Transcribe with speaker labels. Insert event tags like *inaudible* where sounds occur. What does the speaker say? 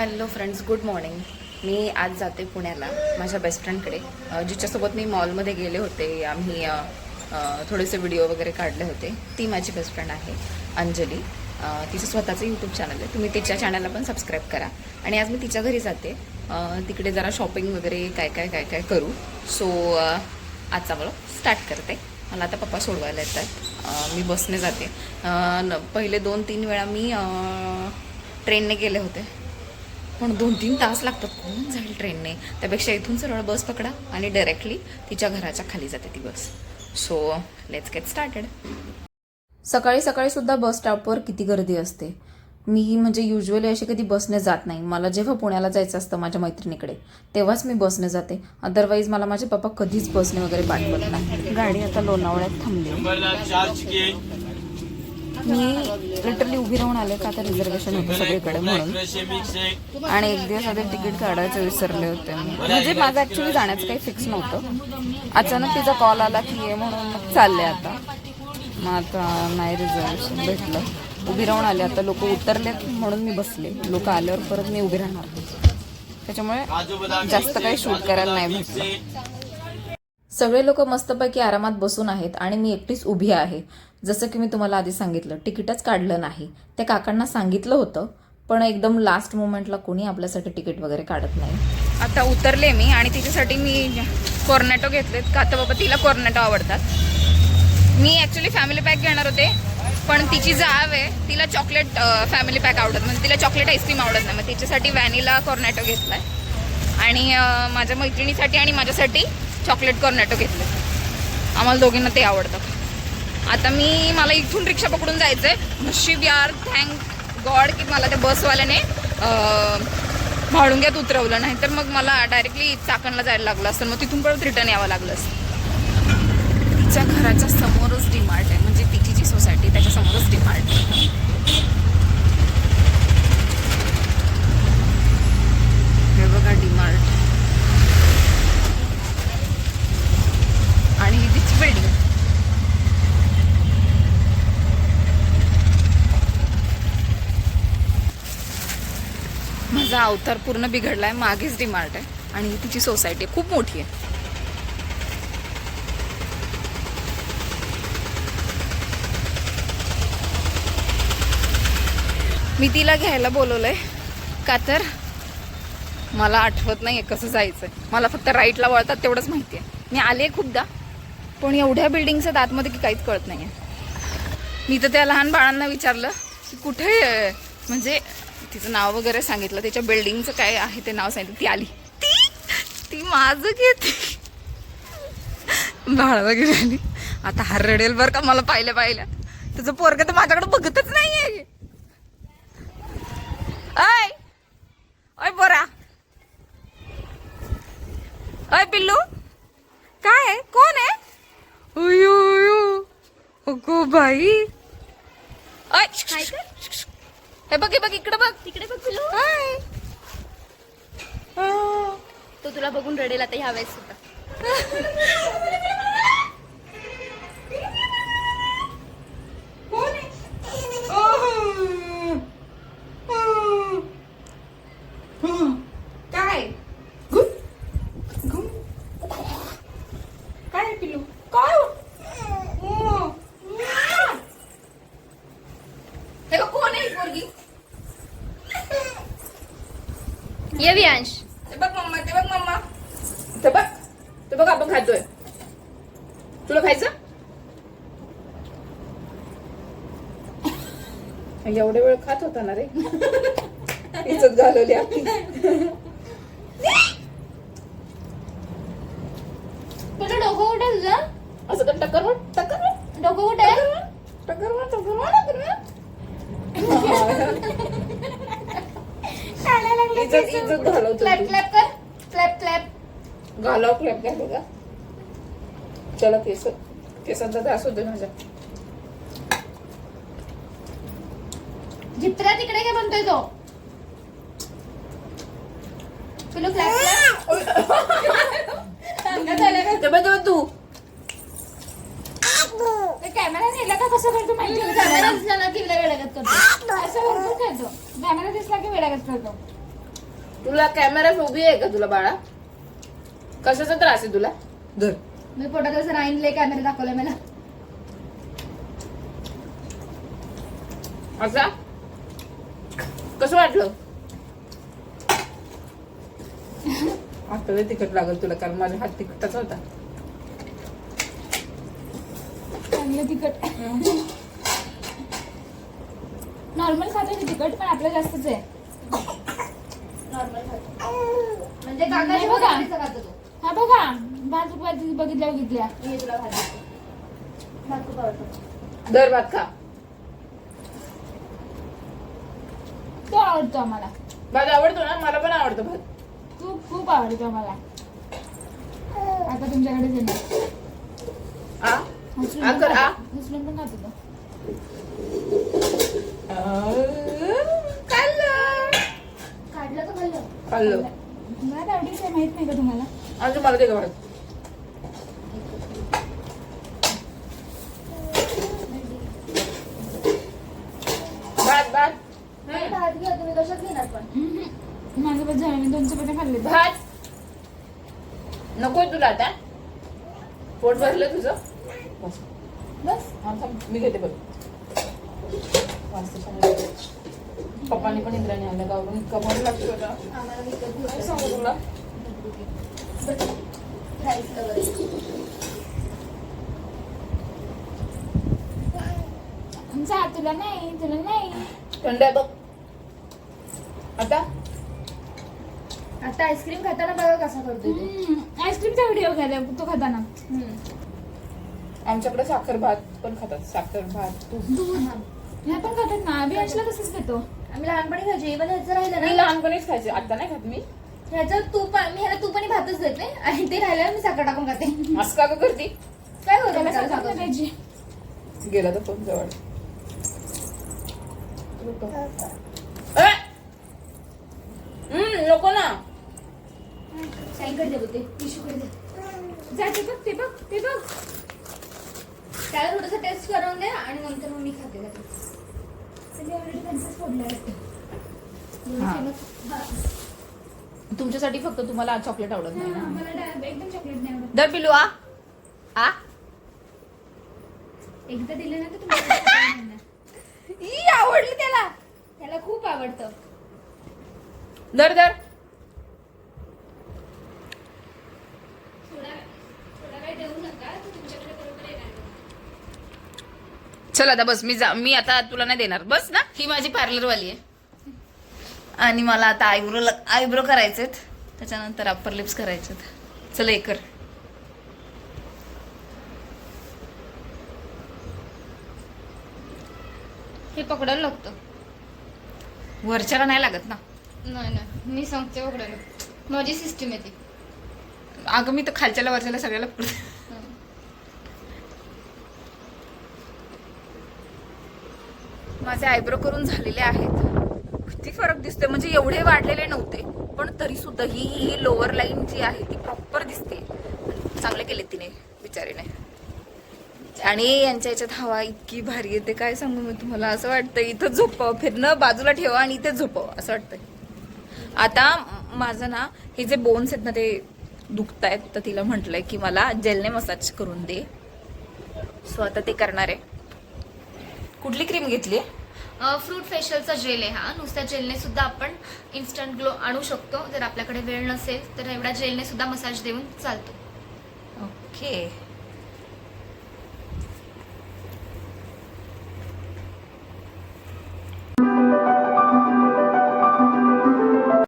Speaker 1: Hello friends good morning. मी आज जाते पुण्याला माझ्या बेस्ट फ्रेंडकडे जिच्यासोबत मी मॉलमध्ये गेले होते. आम्ही थोडेसे व्हिडिओ वगैरे काढले होते. ती माझी बेस्ट फ्रेंड आहे अंजली. तिचं स्वतःचं यूट्यूब चॅनल आहे. तुम्ही तिच्या चॅनलला पण सबस्क्राईब करा. आणि आज मी तिच्या घरी जाते. तिकडे जरा शॉपिंग वगैरे काय काय काय काय करू. सो आजचा ब्लॉग स्टार्ट करते. मला आता पप्पा सोडवायला येतात. मी बसने जाते. न- पहिले दोन तीन वेळा मी ट्रेनने गेले होते. पण दोन तीन तास लागतात. कोण जाईल ट्रेनने? त्यापेक्षा इथून सरळ बस पकडा आणि डायरेक्टली तिच्या घराच्या खाली जाते ती bus. So let's get started सकाळी सकाळी सुद्धा बस स्टॉपवर किती गर्दी असते. मी म्हणजे युजली अशी कधी बसने जात नाही. मला जेव्हा पुण्याला जायचं असतं माझ्या मैत्रिणीकडे तेव्हाच मी बसने जाते. अदरवाईज मला माझे पप्पा कधीच बसने वगैरे पाठवत नाही. गाडी आता लोणावळ्यात थांबली. मी लिटरली उभी राहून आले का तर रिझर्वेशन होतं सगळीकडे म्हणून. आणि एक दिवस आधी तिकीट काढायचं विसरले होते म्हणजे माझं ऍक्च्युली जाण्याचं काही फिक्स नव्हतं. अचानक तिचा कॉल आला की ये म्हणून मग चालले आता. मग आता नाही रिझर्वेशन भेटलं. उभी राहून आले. आता लोक उतरलेत म्हणून मी बसले. लोक आल्यावर परत मी उभी राहणार. त्याच्यामुळे जास्त काही शूट करायला नाही भेटलं. सगळे लोक मस्तपैकी आरामात बसून आहेत आणि मी एकटीच उभी आहे. जसं की मी तुम्हाला आधी सांगितलं तिकीटच काढलं नाही. त्या काकांना सांगितलं होतं पण एकदम लास्ट मोमेंटला कोणी आपल्यासाठी तिकीट वगैरे काढत नाही. आता उतरले मी आणि तिच्यासाठी मी कॉर्नेटो घेतलेत. का तर बाबा तिला कॉर्नेटो आवडतात. मी ॲक्च्युली फॅमिली पॅक घेणार होते पण तिची जाव आहे. तिला चॉकलेट फॅमिली पॅक आवडत म्हणजे तिला चॉकलेट आईस्क्रीम आवडत नाही. मग तिच्यासाठी व्हॅनिला कॉर्नेटो घेतला आहे आणि माझ्या मैत्रिणीसाठी आणि माझ्यासाठी चॉकलेट कॉर्नॅटो घेतले आम्हाला दोघींना ते आवडतं. आता मी मला इथून रिक्षा पकडून जायचं आहे नशीब यार थँक गॉड की मला त्या बसवाल्याने म्हाळुंग्यात उतरवलं. नाही तर मग मला डायरेक्टली चाकणला जायला लागलं असतं. मग तिथून परत रिटर्न यावं लागलं असतं. तिच्या घराच्या समोरच डिमार्ट आहे. म्हणजे तिची जी सोसायटी त्याच्या समोरच आहे. हे बघा डीमार्ट आणि ही तिची बिल्डिंग माझा अवतार पूर्ण बिघडलाय मागेच डिमार्ट आहे. आणि तिची सोसायटी खूप मोठी आहे. मी तिला घ्यायला बोलवलंय. का तर? मला आठवत नाहीये कसं जायचंय. मला फक्त राईटला वळतात तेवढंच माहिती आहे. मी आले खूपदा पण एवढ्या बिल्डिंगच्या आतमध्ये की काहीच कळत नाहीये. मी तर त्या लहान बाळांना विचारलं की कुठे म्हणजे तिचं नाव वगैरे सांगितलं त्याच्या बिल्डिंगचं काय आहे ते नाव सांगितलं ती आली. ती? ती माझं घेते बाळ वगैरे आली. आता हार रडेल बरं का मला पाहिलं पाहिलं तुझं पोरग तर माझ्याकडे बघतच नाहीये. अय अय बोरा. अय पिल्लू. काय आहे? कोण आहे? उयू उयू अगो बाई. अय हे बघ बघ इकडे बघ.
Speaker 2: तिकडे बघ पिलू
Speaker 1: हाय.
Speaker 2: तो तुला बघून रडेल आता ह्या वेळेस सुद्धा *laughs*
Speaker 1: काय घुम. घुम. काय आहे पिल्लू काय हो? ओ. हे बघ, कोण आहे ही पोरगी
Speaker 2: ये वियांश
Speaker 1: ते बघ मम्मा ते बघ मम्मा ते बघ. ते बघ आपण खातोय. तुला खायचं? एवढे वेळ खात होता ना रे. इज्जत घालवली आपली.
Speaker 2: तुझं डोकं कुठे तुझं?
Speaker 1: असं तर टक्कर वर टक्कर
Speaker 2: डोकं कुठे
Speaker 1: टक्कर वर टक्कर *laughs* इज्जत इज्जत घालवतो
Speaker 2: क्लॅप
Speaker 1: तू.
Speaker 2: क्लॅप कर. Clap clap.
Speaker 1: घालाव क्लॅप घालू का चला केस केसांचा त्रास होतो माझ्या.
Speaker 2: जित्रा तिकडे काय म्हणतोय तो? पिलू क्लॅप क्लॅप. *laughs*
Speaker 1: तू.
Speaker 2: कॅमेरा नेला का कसं करतो माहिती कॅमेरा दिसला ना की वेड्यागत करतो. असं भरपूर करतो कॅमेरा दिसला की वेड्यागत करतो.
Speaker 1: तुला कॅमेरा फोबी आहे का तुला बाळा? कशाचा त्रास आहे तुला? धर.
Speaker 2: मी पोटात असं राईनले कॅमेरा दाखवलाय मला.
Speaker 1: असा? कसं वाटलं? आता लय तिखट लागल तुला कारण माझा हात तिखटाचा होता.
Speaker 2: चांगलं तिखट. नॉर्मल खातो मी तिखट पण आपलं जास्तच आहे.
Speaker 3: नॉर्मल खातो म्हणजे
Speaker 2: नाही
Speaker 3: काकाच्या
Speaker 2: बघा.
Speaker 3: भाकरीचं खातो तो.
Speaker 2: हा बघा भात भाजी बघितल्या बघितल्या
Speaker 3: मी तुला भात देते. भात खूप आवडतो.
Speaker 1: दर भात खा.
Speaker 2: तो आवडतो आम्हाला.
Speaker 1: भात आवडतो ना? मला पण आवडतो भात.
Speaker 2: खूप खूप आवडतो आम्हाला. आता तुमच्याकडे येणार.
Speaker 1: आ
Speaker 2: उचलून
Speaker 1: आ
Speaker 2: पण
Speaker 1: कर, आ.
Speaker 2: खातो. उचलून पण खातो तो.
Speaker 1: खाल्लं.
Speaker 3: काढलं तर खाल्लं?
Speaker 1: खाल्लं.
Speaker 2: मला आवडीच आहे माहीत नाही का तुम्हाला?
Speaker 1: अजून मला ते का भात भात. भात
Speaker 3: नाही, भात घ्या तुम्ही कशात घेणार पण.
Speaker 2: माझं बस झालं मी दोन चपात्या खाल्ले.
Speaker 1: भात. नको तुला आता. पोट भरलं तुझं. बस
Speaker 3: बस
Speaker 1: थांब, मी घेते बघ. पप्पानी पण इंद्राने आणलं गावरून इतका भारी लागतो होता
Speaker 3: आम्हाला.
Speaker 1: सांगू तुला.
Speaker 2: जा नाही तुला नाही
Speaker 1: थंड आहे बघ आता
Speaker 3: आता आईस्क्रीम खाताना बघा कसा करतोय तो.
Speaker 2: हम्म. आईस्क्रीमचा व्हिडिओ घ्या तो खाताना.
Speaker 1: आमच्याकडे साखर भात पण खातात. साखर भात तूप.
Speaker 3: हा.
Speaker 2: ह्या पण खातात ना. अभि अंशला तसंच देतो
Speaker 3: आम्ही लहानपणी खायचो. पण ह्याचं राहिलं
Speaker 1: मी
Speaker 3: ना
Speaker 1: लहानपणीच खायचे. आता नाही खात मी.
Speaker 3: ह्याचं तूप मी ह्याला तूप आणि भातच देते आणि ते राहिल्यावर मी साखर टाकून खाते.
Speaker 1: असं का गं करती
Speaker 3: काय होतं?
Speaker 2: त्याला
Speaker 3: त्याला
Speaker 2: साखर
Speaker 3: साखर?
Speaker 2: द्यायची
Speaker 1: गेला तर फोन जवळ. ए! हम्म, नको ना.
Speaker 3: साईकडे दे बोलते टिश्यूकडे दे.
Speaker 2: जा ते बघ ते बघ ते बघ.
Speaker 3: त्याला थोडस टेस्ट करून दे आणि नंतर मग मी खाते.
Speaker 1: तुमच्यासाठी फक्त तुम्हाला चॉकलेट आवडत नाही. ना
Speaker 2: एकदम चॉकलेट नाही आवडत.
Speaker 1: दर पिलू आ. आ?
Speaker 2: एकदा दिलं ना तर तुम्हाला.
Speaker 1: ई, आवडली त्याला.
Speaker 2: त्याला खूप आवडतं.
Speaker 1: दर दर
Speaker 2: थोडा थोडा वेळ देऊ नका तर तुमच्याकडे बरोबर येणार
Speaker 1: चल आता बस मी जा मी आता तुला नाही देणार. बस ना. ही माझी पार्लर वाली आहे. आणि मला आता आयब्रो आयब्रो करायचेत. त्याच्यानंतर अप्पर लिप्स करायचेत. चल एक कर.
Speaker 2: हे पकडायला लागतं.
Speaker 1: वरच्याला नाही लागत ना?
Speaker 2: नाही नाही. मी सांगते पकडायला माझी सिस्टीम आहे ती.
Speaker 1: अगं मी तर खालच्याला वरच्याला सगळ्याला पकडते. माझे आयब्रो करून झालेले आहेत. किती फरक दिसतोय. म्हणजे एवढे वाढलेले नव्हते पण तरी सुद्धा ही ही लोअर लाईन जी आहे ती प्रॉपर दिसते. चांगले केले तिने बिचारीने. आणि यांच्या याच्यात हवा इतकी भारी येते काय सांगू मी तुम्हाला? असं वाटतं इथं झोपावं फिरणं बाजूला ठेवा आणि इथे झोपावं असं वाटतंय. आता माझं ना हे जे बोन्स आहेत ना ते दुखत आहेत तर तिला म्हटलंय की मला जेलने मसाज करून दे. सो आता ते करणार आहे. कुठली क्रीम घेतली
Speaker 2: फ्रूट फेशियलचा जेल आहे हा. नुसत्या जेलने सुद्धा आपण इन्स्टंट ग्लो आणू शकतो. जर आपल्याकडे वेळ नसेल तर एवढ्या जेलने सुद्धा मसाज देऊन चालतो.
Speaker 1: ओके